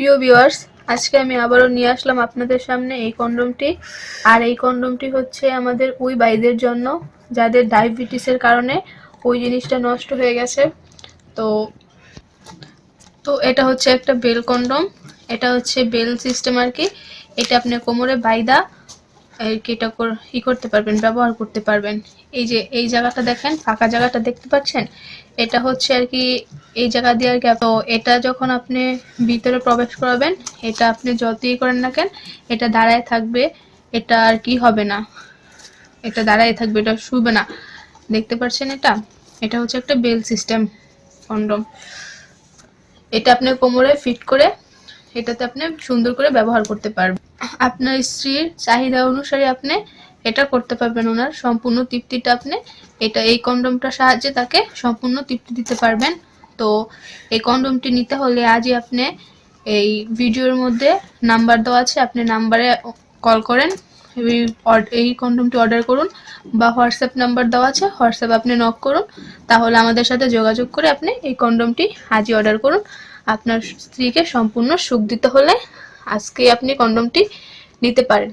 প্রিয় ভিউয়ার্স আজকে আমি আবারও নিয়ে আসলাম আপনাদের সামনে এই কন্ডমটি আর এই কন্ডমটি হচ্ছে আমাদের ওই বাইদের জন্য, যাদের ডায়াবেটিসের কারণে ওই জিনিসটা নষ্ট হয়ে গেছে। তো তো এটা হচ্ছে একটা বেল কন্ডম এটা হচ্ছে বেল সিস্টেম আর কি। এটা আপনি কোমরে বাইদা এটা ই করতে পারবেন, ব্যবহার করতে পারবেন। এই যে, এই জায়গাটা দেখেন, ফাঁকা জায়গাটা দেখতে পাচ্ছেন? এটা হচ্ছে আর কি, এই জায়গা দিয়ে আর কি তো এটা যখন আপনি ভিতরে প্রবেশ করাবেন, এটা আপনি যতই করেন না কেন, এটা দাঁড়ায় থাকবে, এটা আর কি হবে না। এটা দাঁড়ায় থাকবে, এটা শুবে না। দেখতে পাচ্ছেন এটা? এটা হচ্ছে একটা বেল সিস্টেম, কন্ডম। এটা আপনি কোমরে ফিট করে এটাতে আপনি সুন্দর করে ব্যবহার করতে পারবেন। আপনার স্ত্রীর চাহিদা অনুসারে আপনি এটা করতে পারবেন। ওনার সম্পূর্ণ তৃপ্তিটা আপনি এটা, এই কন্ডমটার সাহায্যে তাকে সম্পূর্ণ তৃপ্তি দিতে পারবেন। তো এই কন্ডমটি নিতে হলে আজই আপনি এই ভিডিওর মধ্যে নাম্বার দেওয়া আছে, আপনি নাম্বারে কল করেন। এই কন্ডমটি অর্ডার করুন বা হোয়াটসঅ্যাপ নাম্বার দেওয়া আছে, হোয়াটসঅ্যাপ আপনি নক করুন। তাহলে আমাদের সাথে যোগাযোগ করে আপনি এই কন্ডমটি আজই অর্ডার করুন। আপনার স্ত্রীকে সম্পূর্ণ সুখ দিতে হলে আজকে আপনি কন্ডমটি নিতে পারেন।